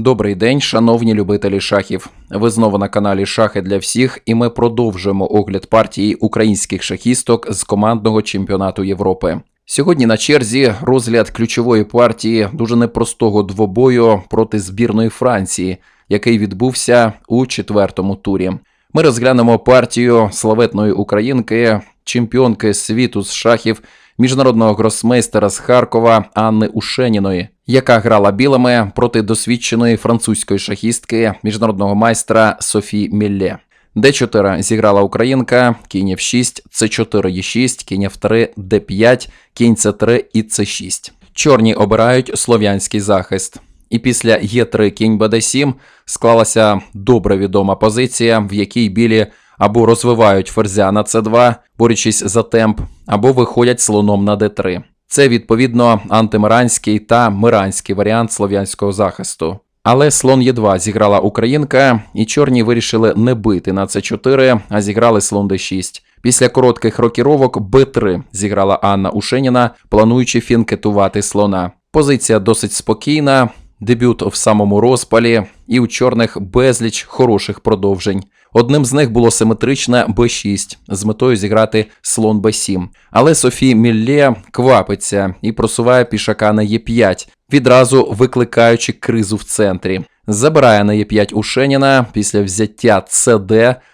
Добрий день, шановні любителі шахів. Ви знову на каналі Шахи для всіх, і ми продовжуємо огляд партії українських шахісток з командного чемпіонату Європи. Сьогодні на черзі розгляд ключової партії дуже непростого двобою проти збірної Франції, який відбувся у четвертому турі. Ми розглянемо партію славетної українки, чемпіонки світу з шахів, міжнародного гросмейстера з Харкова Анни Ушеніної, яка грала білими проти досвідченої французької шахістки міжнародного майстра Софі Мілле. Д4 зіграла українка, кінь F6, С4 Е6, кінь F3, Д5, кінь С3 і С6. Чорні обирають слов'янський захист. І після Е3 кінь БД7 склалася добре відома позиція, в якій білі або розвивають ферзя на С2, борючись за темп, або виходять слоном на Д3. Це відповідно антимиранський та миранський варіант слов'янського захисту. Але слон Е2 зіграла українка, і чорні вирішили не бити на С4, а зіграли слон Д6. Після коротких рокіровок Б3 зіграла Анна Ушеніна, плануючи фінкетувати слона. Позиція досить спокійна, дебют в самому розпалі, і у чорних безліч хороших продовжень. Одним з них було симетричне Б6 з метою зіграти слон Б7. Але Софі Мілле квапиться і просуває пішака на Е5, відразу викликаючи кризу в центрі. Забирає на Е5 Ушеніна після взяття ЦД,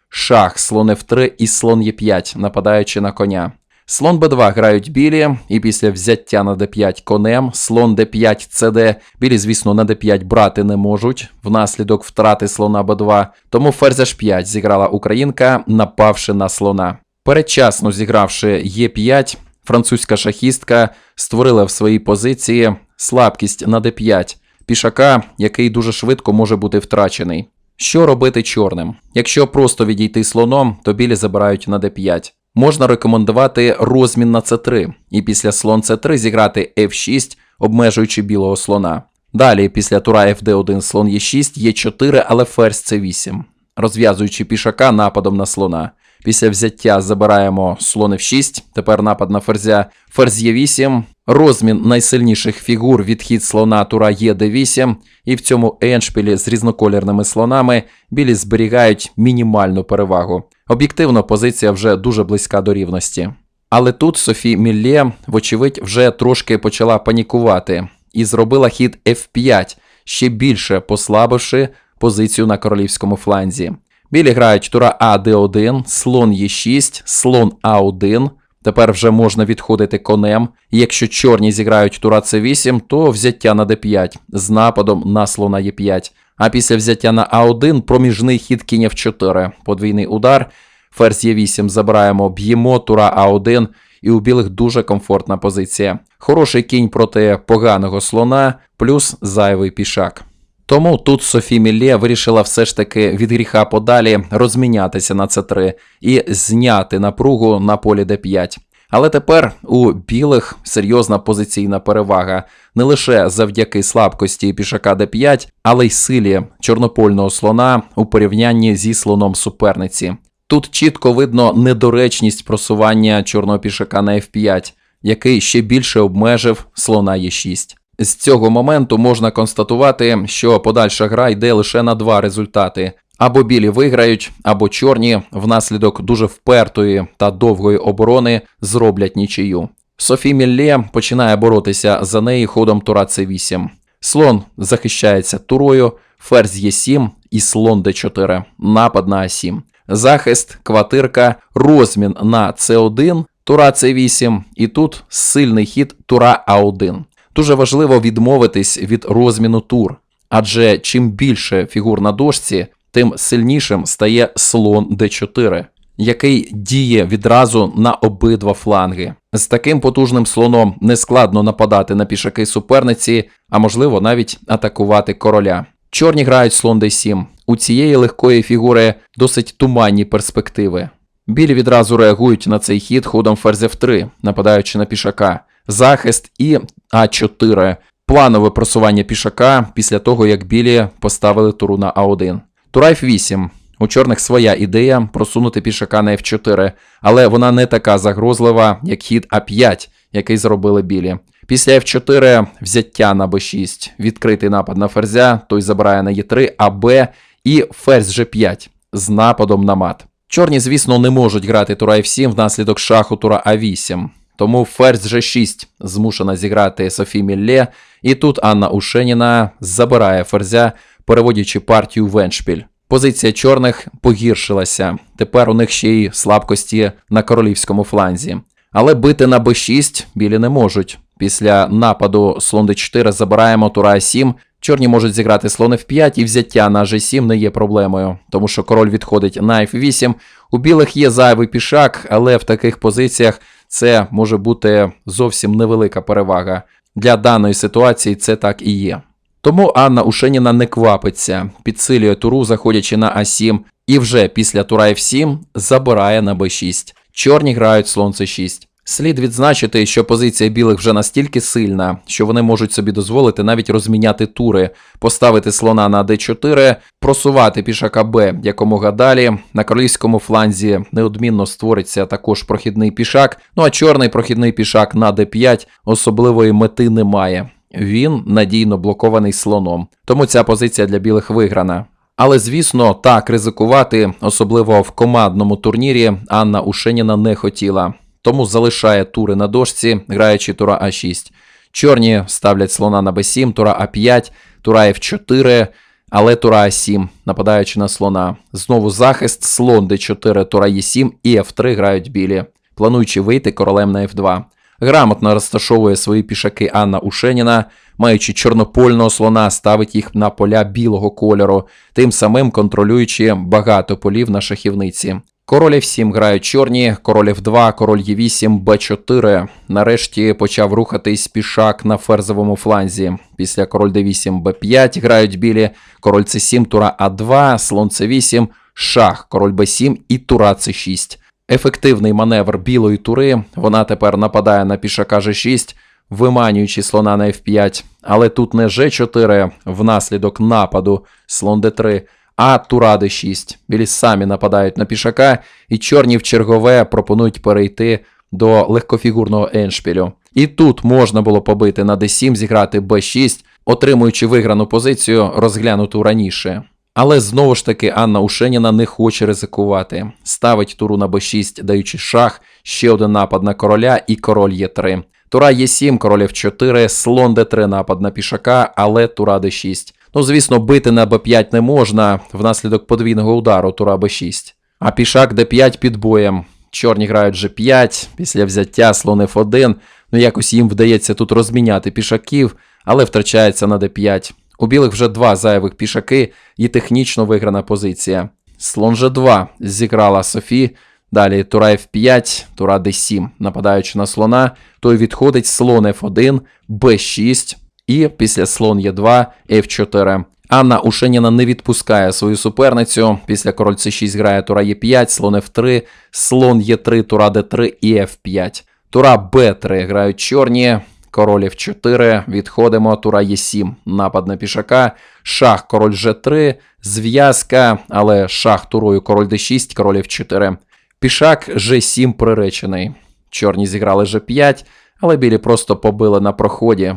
шах, слон F3 і слон Е5, нападаючи на коня. Слон Б2 грають білі, і після взяття на d5 конем, слон d5 cd, білі, звісно, на d5 брати не можуть, внаслідок втрати слона Б2, тому ферзь h5 зіграла українка, напавши на слона. Передчасно зігравши Е5, французька шахістка створила в своїй позиції слабкість на d5, пішака, який дуже швидко може бути втрачений. Що робити чорним? Якщо просто відійти слоном, то білі забирають на d5 можна рекомендувати розмін на c3, і після слон c3 зіграти f6, обмежуючи білого слона. Далі, після тура fd1 слон e6, Е4, але ферзь c8, розв'язуючи пішака нападом на слона. Після взяття забираємо слон f6, тепер напад на ферзя, ферзь e8, розмін найсильніших фігур, відхід слона тура Е9, і в цьому еншпілі з різнокольорними слонами білі зберігають мінімальну перевагу. Об'єктивно, позиція вже дуже близька до рівності. Але тут Софі Міллє, вочевидь, вже трошки почала панікувати і зробила хід F5, ще більше послабивши позицію на королівському фланзі. Білі грають тура А Д1, слон Е6, слон А1. Тепер вже можна відходити конем. Якщо чорні зіграють тура С8, то взяття на Д5 з нападом на слона Е5. А після взяття на А1 проміжний хід кінь F4, подвійний удар. Ферзь Е8 забираємо, б'ємо, тура А1, і у білих дуже комфортна позиція. Хороший кінь проти поганого слона, плюс зайвий пішак. Тому тут Софі Міллє вирішила все ж таки від гріха подалі розмінятися на С3 і зняти напругу на полі Д5. Але тепер у білих серйозна позиційна перевага не лише завдяки слабкості пішака d5, але й силі чорнопольного слона у порівнянні зі слоном суперниці. Тут чітко видно недоречність просування чорного пішака на f5, який ще більше обмежив слона e6. З цього моменту можна констатувати, що подальша гра йде лише на два результати: або білі виграють, або чорні внаслідок дуже впертої та довгої оборони зроблять нічию. Софі Міллє починає боротися за неї ходом тура С8. Слон захищається турою, ферзь Е7 і слон Д4, напад на А7. Захист, квартирка, розмін на С1, тура С8, і тут сильний хід тура А1. Дуже важливо відмовитись від розміну тур, адже чим більше фігур на дошці, тим сильнішим стає слон d4, який діє відразу на обидва фланги. З таким потужним слоном нескладно нападати на пішаки суперниці, а можливо навіть атакувати короля. Чорні грають слон d7. У цієї легкої фігури досить туманні перспективи. Білі відразу реагують на цей хід ходом ферзь f3, нападаючи на пішака. Захист і А4. Планове просування пішака після того, як білі поставили туру на А1. Тура F8. У чорних своя ідея просунути пішака на F4, але вона не така загрозлива, як хід А5, який зробили білі. Після F4 взяття на B6, відкритий напад на ферзя, той забирає на Е3, а Б і ферзь G5 з нападом на мат. Чорні, звісно, не можуть грати тура F7 внаслідок шаху тура А8. Тому ферзь G6 змушена зіграти Софі Мілле, і тут Анна Ушеніна забирає ферзя, переводячи партію в еншпіль. Позиція чорних погіршилася. Тепер у них ще й слабкості на королівському фланзі. Але бити на b6 білі не можуть. Після нападу слон d4 забираємо тура А7. Чорні можуть зіграти слон F5 і взяття на G7 не є проблемою, тому що король відходить на F8. У білих є зайвий пішак, але в таких позиціях це може бути зовсім невелика перевага. Для даної ситуації це так і є. Тому Анна Ушеніна не квапиться, підсилює туру, заходячи на А7, і вже після тура F7 забирає на Б6. Чорні грають слон С6. Слід відзначити, що позиція білих вже настільки сильна, що вони можуть собі дозволити навіть розміняти тури, поставити слона на d4, просувати пішака Б якомога далі. На королівському фланзі неодмінно створиться також прохідний пішак. Ну а чорний прохідний пішак на d5 особливої мети немає. Він надійно блокований слоном, тому ця позиція для білих виграна. Але звісно, так ризикувати, особливо в командному турнірі, Анна Ушеніна не хотіла тому залишає тури на дошці, граючи тура А6. Чорні ставлять слона на Б7, тура А5, тура F4, але тура А7, нападаючи на слона. Знову захист, слон Д4, тура Е7 і F3 грають білі, плануючи вийти королем на F2. Грамотно розташовує свої пішаки Анна Ушеніна, маючи чорнопольного слона, ставить їх на поля білого кольору, тим самим контролюючи багато полів на шахівниці. Король F7 грають чорні, король F2, король Е8, Б4. Нарешті почав рухатись пішак на ферзовому фланзі. Після король D8, Б5 грають білі, король С7, тура А2, слон С8, шах, король Б7 і тура С6. Ефективний маневр білої тури. Вона тепер нападає на пішака G6, виманюючи слона на F5. Але тут не G4 внаслідок нападу, слон D3 а тура d6. Білі самі нападають на пішака, і чорні в чергове пропонують перейти до легкофігурного еншпілю. І тут можна було побити на d7, зіграти b6, отримуючи виграну позицію, розглянуту раніше. Але знову ж таки Анна Ушеніна не хоче ризикувати. Ставить туру на b6, даючи шах, ще один напад на короля і король Е3. Тура Е7, король F4, слон d3 напад на пішака, але тура d6. Ну, звісно, бити на Б5 не можна внаслідок подвійного удару тура Б6. А пішак Д5 під боєм. Чорні грають G5, після взяття слон F1. Ну, якось їм вдається тут розміняти пішаків, але втрачається на d5. У білих вже два зайвих пішаки і технічно виграна позиція. Слон G2 зіграла Софі. Далі тура F5, тура D7. Нападаючи на слона, той відходить слон F1, B6. І після слон Е2, F4. Анна Ушеніна не відпускає свою суперницю. Після король С6 грає тура Е5, слон F3, слон Е3, тура Д3 і F5. Тура Б3 грають чорні. Король F4, відходимо, тура Е7, напад на пішака, шах, король G3, зв'язка, але шах турою король D6, король F4. Пішак G7 приречений. Чорні зіграли G5, але білі просто побили на проході.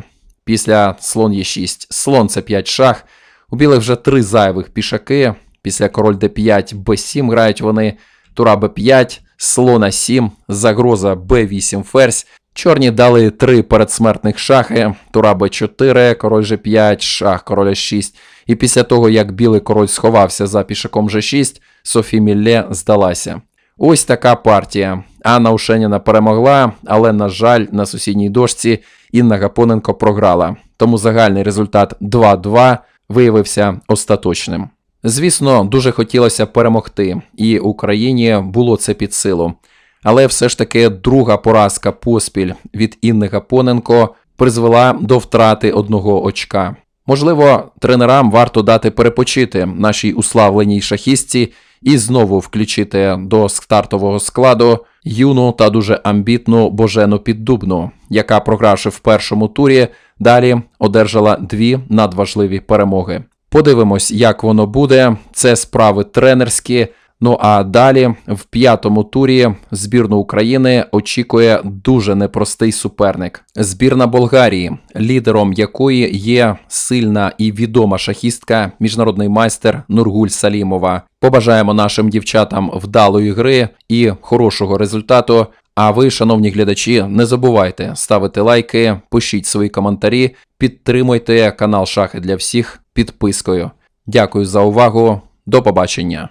Після слон Е6, слон С5 шах. У білих вже три зайвих пішаки. Після король Д5, Б7 грають вони. Тура Б5, слон А7, загроза Б8 ферзь. Чорні дали три передсмертних шахи. Тура Б4, король Ж5, шах, король С6. І після того, як білий король сховався за пішаком Ж6, Софі Мілле здалася. Ось така партія. Анна Ушеніна перемогла, але, на жаль, на сусідній дошці Інна Гапоненко програла. Тому загальний результат 2-2 виявився остаточним. Звісно, дуже хотілося перемогти, і Україні було це під силу. Але все ж таки друга поразка поспіль від Інни Гапоненко призвела до втрати одного очка. Можливо, тренерам варто дати перепочити нашій уславленій шахістці і знову включити до стартового складу юну та дуже амбітну Божену Піддубну, яка, програвши в першому турі, далі одержала дві надважливі перемоги. Подивимось, як воно буде. Це справи тренерські. Ну а далі в п'ятому турі збірну України очікує дуже непростий суперник. Збірна Болгарії, лідером якої є сильна і відома шахістка, міжнародний майстер Нургуль Салімова. Побажаємо нашим дівчатам вдалої гри і хорошого результату. А ви, шановні глядачі, не забувайте ставити лайки, пишіть свої коментарі, підтримуйте канал Шахи для всіх підпискою. Дякую за увагу. До побачення.